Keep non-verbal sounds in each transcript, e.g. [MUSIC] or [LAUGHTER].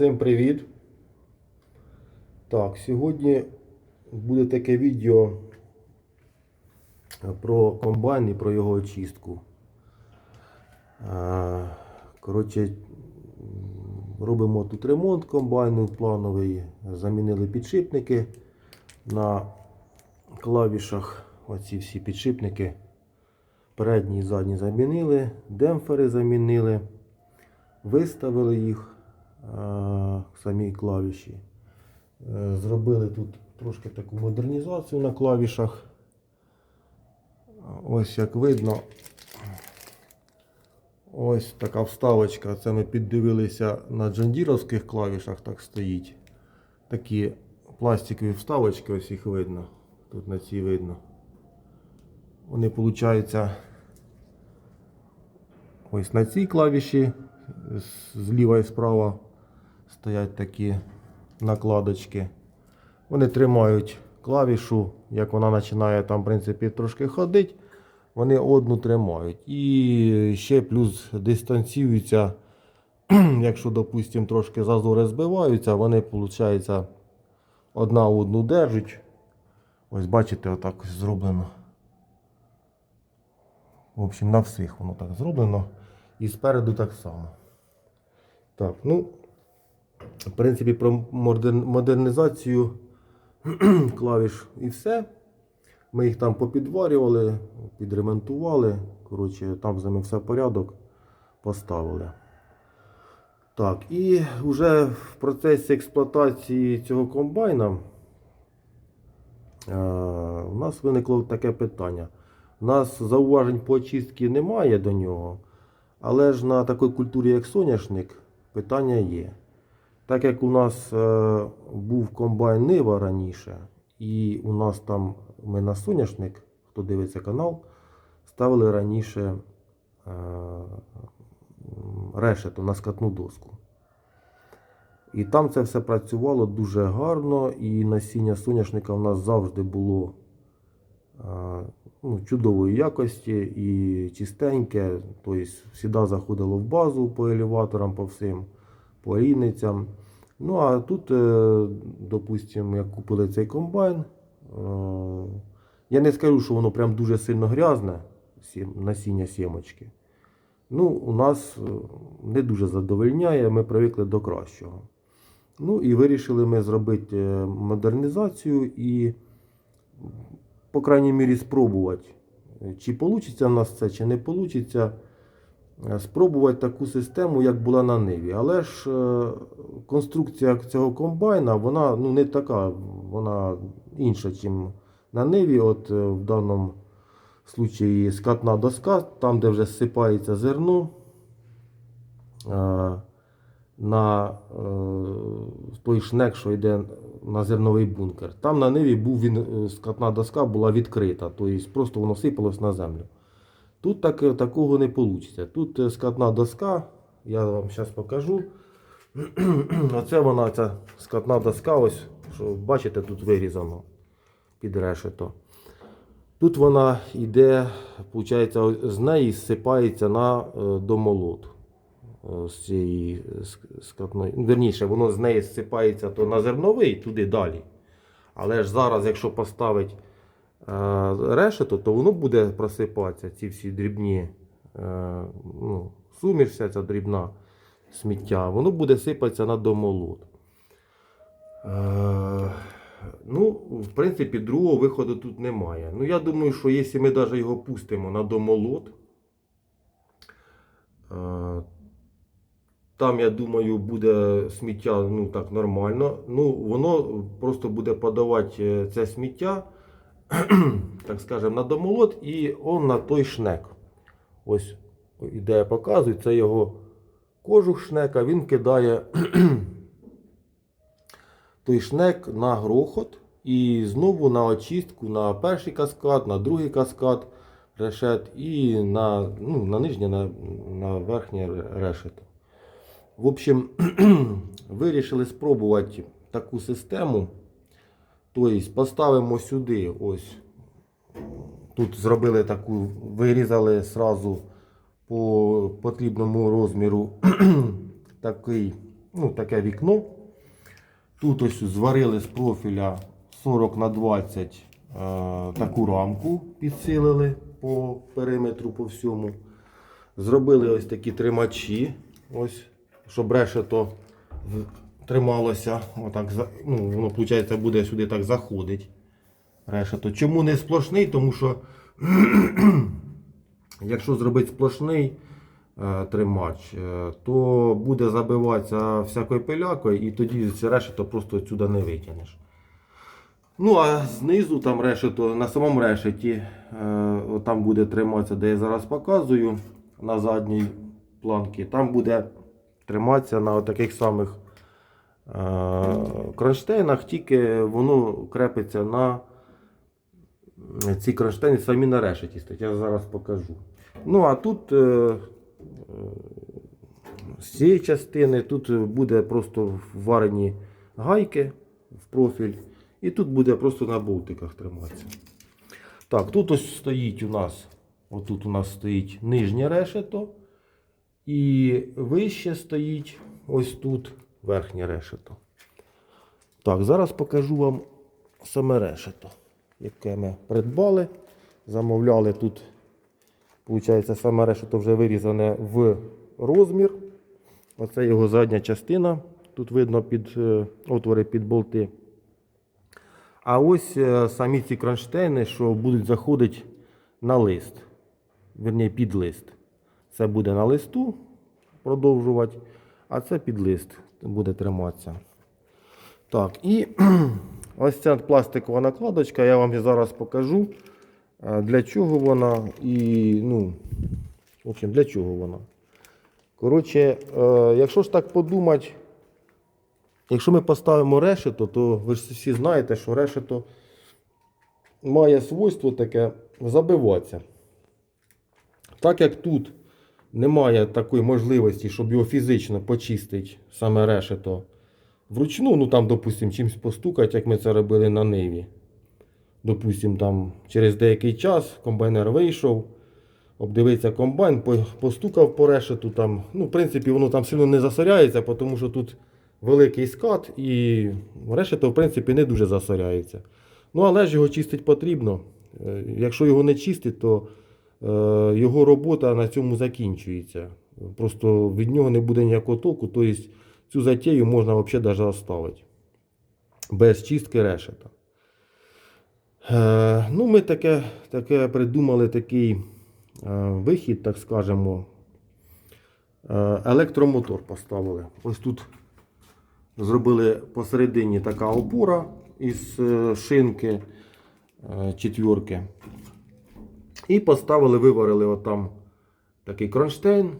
Всім привіт! Так, сьогодні буде таке відео про комбайн і про його очистку. Коротше, робимо тут ремонт комбайну плановий. Замінили підшипники на клавішах. Оці всі підшипники. Передні і задні замінили, демпфери замінили, виставили їх е, самі клавіші. Е, Зробили тут трошки таку модернізацію на клавішах. Ось як видно. Ось така вставочка. Це ми піддивилися на джандіровських клавішах, так стоїть. Такі пластикові вставочки, ось їх видно. Тут на цій видно. Вони, виходить, ось на цій клавіші зліва і справа стоять такі накладочки. Вони тримають клавішу, як вона починає там, в принципі, трошки ходити, вони одну тримають. І ще плюс дистанціюються, [CLEARS THROAT] якщо, допустимо, трошки зазори збиваються, вони, виходить, одна одну держать. Ось бачите, отак зроблено. В общем, на всіх воно так зроблено. І спереду так само. Так, ну, в принципі, про модернізацію [CLEARS THROAT] клавіш і все. Ми їх там попідварювали, підремонтували. Коротше, там з ними все порядок поставили. Так, і вже в процесі експлуатації цього комбайна е, у нас виникло таке питання. У нас зауважень по очистці немає до нього, але ж на такій культурі, як соняшник, питання є. Так як у нас е, був комбайн Нива раніше, і у нас там ми на соняшник, хто дивиться канал, ставили раніше е, решету на скатну доску. І там це все працювало дуже гарно, і насіння соняшника в нас завжди було е, ну, чудової якості і чистеньке. Тобто завжди заходило в базу по елеваторам, по всім, по рійницям. Ну а тут, е, допустимо, як купили цей комбайн, е, я не скажу, що воно прям дуже сильно грязне, насіння сімочки. Ну, у нас е, не дуже задовольняє, ми привикли до кращого. Ну і вирішили ми зробити модернізацію і, по крайній мірі, спробувати, чи вийде в нас це, чи не вийде. Спробувати таку систему, як була на Ниві. Але ж е, конструкція цього комбайна, вона ну, не така, вона інша, ніж на Ниві. От е, в даному случаї скатна доска, там, де вже зсипається зерно. е, на е, той шнек, що йде на зерновий бункер. Там на ниві був він, е, скатна доска була відкрита, тобто просто воно сипалось на землю. Тут так, такого не вийде. Тут е, скатна доска, я вам зараз покажу. [CLEARS THROAT] Оце вона, ця скатна доска, ось, що бачите, тут вирізано під решето. Тут вона йде, виходить, з неї зсипається на е, домолот е, з цієї ск- скатної. ну, Верніше, воно з неї зсипається то на зерновий, туди далі. Але ж зараз, якщо поставити е, решето, то воно буде просипатися, ці всі дрібні е, ну, суміш, ця дрібна сміття, воно буде сипатися на домолот. Е, ну, в принципі, другого виходу тут немає. Ну, я думаю, що якщо ми навіть його пустимо на домолот, е, там, я думаю, буде сміття ну, так нормально. Ну, воно просто буде подавати це сміття, [CLEARS THROAT] так скажемо, на домолот і он на той шнек. Ось ідея показує, це його кожух шнека, він кидає [CLEARS THROAT] той шнек на грохот і знову на очистку на перший каскад, на другий каскад решет і на, ну, на нижнє, на, на верхнє решето. В общем, [CLEARS THROAT] вирішили спробувати таку систему. Тобто поставимо сюди, ось тут зробили таку, вирізали сразу по потрібному розміру [CLEARS THROAT] такий ну, таке вікно. Тут ось зварили з профіля 40 на 20 е, таку рамку, підсилили по периметру по всьому. Зробили ось такі тримачі, ось, щоб решето трималося. Отак, ну, воно, виходить, буде сюди так заходить. Решето. Чому не сплошний? Тому що [CLEARS THROAT] якщо зробити сплошний е, тримач, е, то буде забиватися всякою пилякою і тоді це решето просто сюди не витягнеш. Ну, а знизу там решето, на самому решеті, е, там буде триматися, де я зараз показую, на задній планці, там буде триматися на таких самих кронштейнах, тільки воно крепиться на ці кронштейни самі на решеті стоять. Я зараз покажу. Ну, а тут е, е, з цієї частини тут буде просто варені гайки в профіль. І тут буде просто на болтиках триматися. Так, тут ось стоїть у нас, отут у нас стоїть нижнє решето. І вище стоїть ось тут верхнє решето. Так, зараз покажу вам саме решето, яке ми придбали. Замовляли тут, виходить, саме решето вже вирізане в розмір. Оце його задня частина. Тут видно під е, отвори під болти. А ось е, самі ці кронштейни, що будуть заходити на лист. Верні, під лист. Це буде на листу продовжувати, а це під лист буде триматися. Так, і [CLEARS THROAT] ось ця пластикова накладочка, я вам зараз покажу, е, для чого вона і, ну, в общем, для чого вона. Коротше, е, якщо ж так подумати, якщо ми поставимо решето, то ви ж всі знаєте, що решето має свойство таке забиватися. Так як тут немає такої можливості, щоб його фізично почистити саме решето вручну, ну там, допустимо, чимось постукати, як ми це робили на ниві. Допустимо, там через деякий час комбайнер вийшов, обдивився комбайн, постукав по решету. Там, ну, в принципі, воно там сильно не засоряється, тому що тут великий скат і решето, в принципі, не дуже засоряється. Ну, але ж його чистити потрібно. Е, Якщо його не чистить, то його робота на цьому закінчується. Просто від нього не буде ніякого толку. Тобто цю затею можна взагалі навіть оставити. Без чистки решета. Е, ну, ми таке, таке придумали такий е, вихід, так скажемо. Е, електромотор поставили. Ось тут зробили посередині така опора із е, шинки е, четвірки. І поставили, виварили отам такий кронштейн.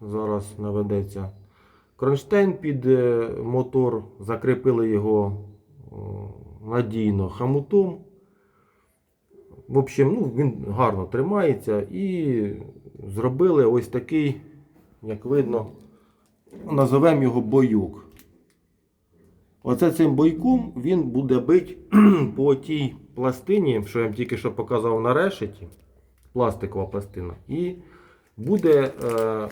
Зараз наведеться. Кронштейн під е, мотор, закріпили його надійно хамутом. В общем, ну, він гарно тримається і зробили ось такий, як видно, називемо його бойок. Оце цим бойком він буде бити [CLEARS THROAT] по тій пластині, що я вам тільки що показав на решеті, пластикова пластина, і буде е,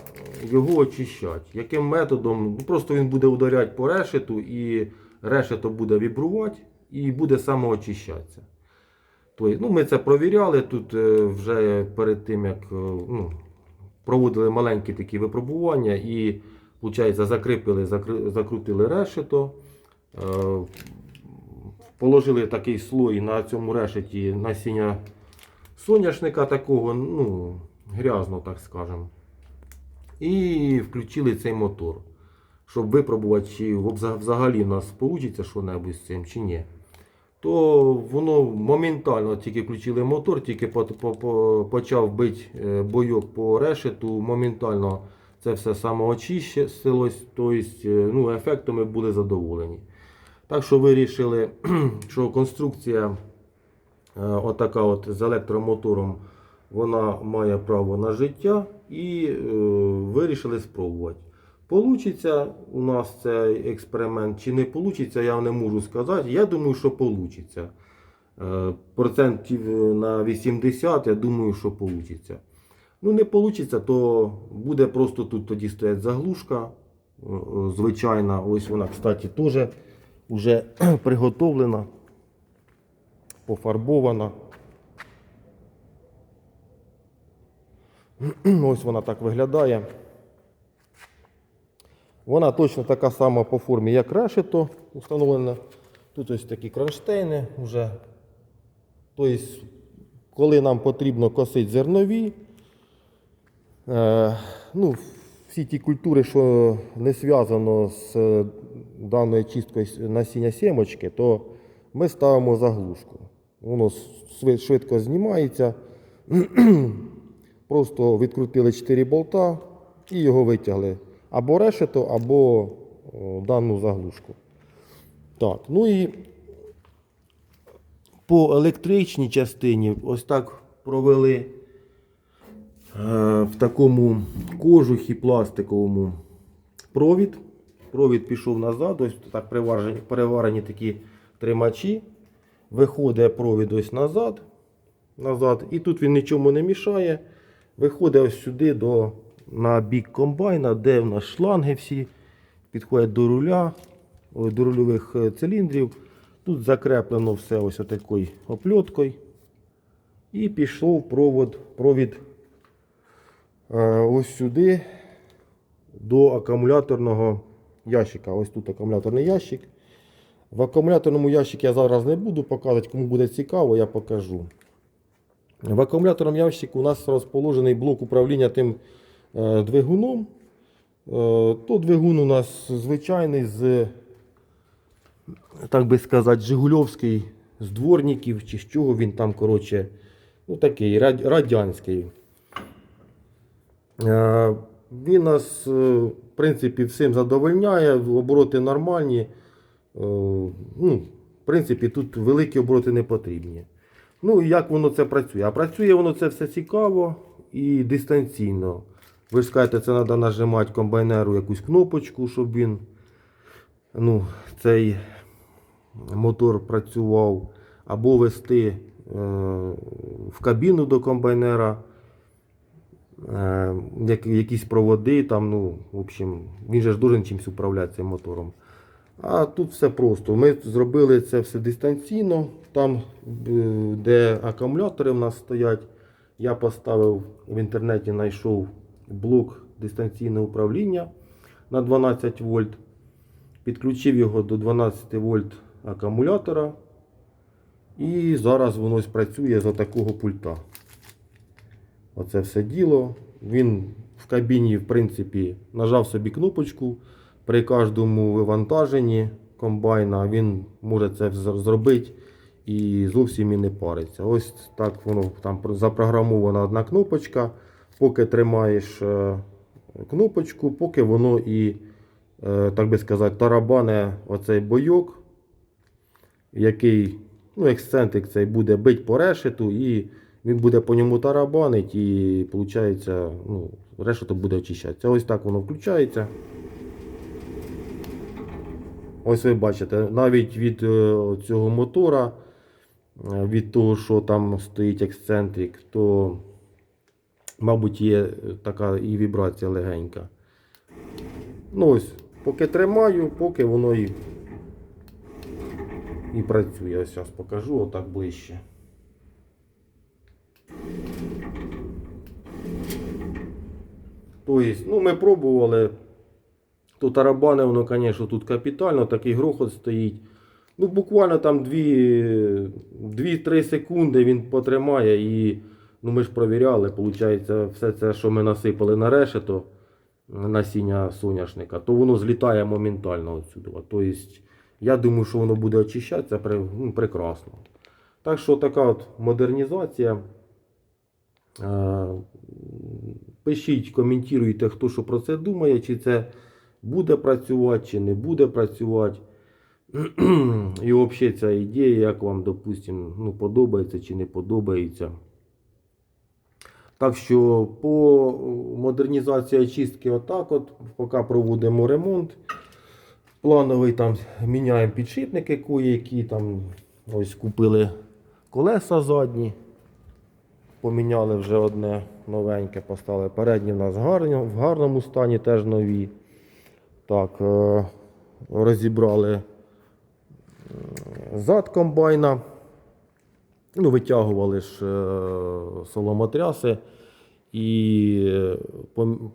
його очищати. Яким методом? Ну, Просто він буде ударяти по решету, і решето буде вібрувати і буде самоочищатися. Тобто, ну, ми це провіряли тут е, вже перед тим, як е, ну, проводили маленькі такі випробування і, виходить, закріпили, закри- закрутили решето. Е, Положили такий слой на цьому решеті насіння соняшника такого, ну, грязно, так скажемо. І включили цей мотор, щоб випробувати, чи взагалі в нас вийде що-небудь з цим, чи ні. То воно моментально тільки включили мотор, тільки по- по- по- почав бити е, бойок по решету, моментально це все самоочистилось, тобто е, ну, ефектом ми були задоволені. Так що вирішили, [CLEARS THROAT] що конструкція отака от з електромотором, вона має право на життя і е, вирішили спробувати. Получиться у нас цей експеримент чи не получиться, я не можу сказати. Я думаю, що получиться. Е, Процентів на 80, я думаю, що получиться. Ну, не получиться, то буде просто тут тоді стоять заглушка е, звичайна. Ось вона, кстати, теж вже [CLEARS THROAT] приготовлена, пофарбована. [CLEARS THROAT] Ось вона так виглядає. Вона точно така сама по формі, як решето установлена. Тут ось такі кронштейни вже. Тобто, коли нам потрібно косити зернові, е, ну, всі ті культури, що не зв'язано з даною чисткою насіння сімочки, то ми ставимо заглушку. Воно швидко знімається. [CLEARS THROAT] Просто відкрутили 4 болта і його витягли. Або решето, або дану заглушку. Так, ну і по електричній частині ось так провели е, в такому кожухі пластиковому провід. Провід пішов назад, ось так приварені, такі тримачі. Виходить провід ось назад, назад. І тут він нічому не мішає. Виходить ось сюди до, на бік комбайна, де в нас шланги всі підходять до руля, до рульових е, циліндрів. Тут закреплено все ось такою опльоткою. І пішов провод, провід е, ось сюди до акумуляторного ящика. Ось тут акумуляторний ящик. В акумуляторному ящику я зараз не буду показувати, кому буде цікаво, я покажу. В акумуляторному ящику у нас розположений блок управління тим е, двигуном. Е, то двигун у нас звичайний з, так би сказати, Жигульовський з дворників, чи з чого він там, коротше, ну такий радянський. Е, Він нас, в принципі, всім задовольняє, обороти нормальні. Е, Ну, в принципі, тут великі обороти не потрібні. Ну, як воно це працює? А працює воно це все цікаво і дистанційно. Ви ж скажете, це треба нажимати комбайнеру якусь кнопочку, щоб він ну, цей мотор працював, або вести е, в кабіну до комбайнера е, якісь проводи, там, ну, в общем, він же ж должен чимось управляти цим мотором. А тут все просто. Ми зробили це все дистанційно. Там, е, де акумулятори в нас стоять, я поставив в інтернеті, знайшов блок дистанційного управління на 12 вольт. Підключив його до 12 вольт акумулятора. І зараз воно ось працює за такого пульта. Оце все діло. Він в кабіні, в принципі, нажав собі кнопочку. При кожному вивантаженні комбайна він може це зробити і зовсім і не париться. Ось так воно там запрограмована одна кнопочка. Поки тримаєш е, кнопочку, поки воно і, е, так би сказати, тарабане оцей бойок, який ну, ексцентрик цей буде бить по решету, і він буде по ньому тарабанить, і виходить, ну, решето буде очищатися. Ось так воно включається. Ось ви бачите, навіть від е, цього мотора, е, від того, що там стоїть ексцентрик, то, мабуть, є така і вібрація легенька. Ну ось, поки тримаю, поки воно і, і працює. Ось зараз покажу отак ближче. Тобто, ну, ми пробували. То тарабани, воно, звісно, тут капітально, такий грохот стоїть. Ну, буквально там 2-3 секунди він потримає і ну, ми ж провіряли, виходить, все це, що ми насипали на решето насіння соняшника, то воно злітає моментально отсюди. Тобто, я думаю, що воно буде очищатися ну, прекрасно. Так що така от модернізація. Е, Пишіть, коментуйте, хто що про це думає, чи це буде працювати, чи не буде працювати. [CLEARS THROAT] І взагалі ця ідея, як вам, допустимо, ну, подобається чи не подобається. Так що по модернізації очистки отак от, поки проводимо ремонт. Плановий там міняємо підшипники кої-які, там ось купили колеса задні. Поміняли вже одне новеньке, поставили. Передні в нас гарні, в гарному стані, теж нові. Так, е, розібрали е, зад комбайна. Ну, витягували ж е, соломотряси і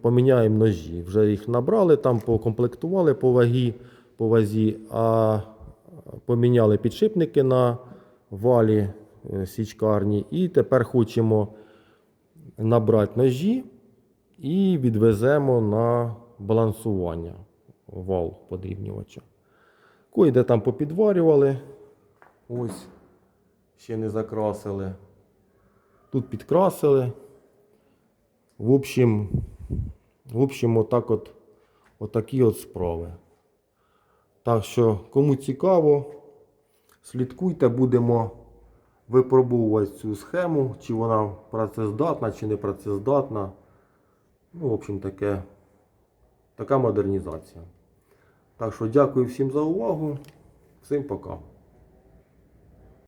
поміняємо ножі. Вже їх набрали, там покомплектували по вагі, по вазі, а поміняли підшипники на валі січкарні. І тепер хочемо набрати ножі і відвеземо на балансування вал подрівнювача. Кое-де там попідварювали. Ось, ще не закрасили. Тут підкрасили. В общем, в общем, отак от, отакі от справи. Так що, кому цікаво, слідкуйте, будемо випробовувати цю схему, чи вона працездатна, чи не працездатна. Ну, в общем, таке, така модернізація. Так що дякую всім за увагу. Всім пока.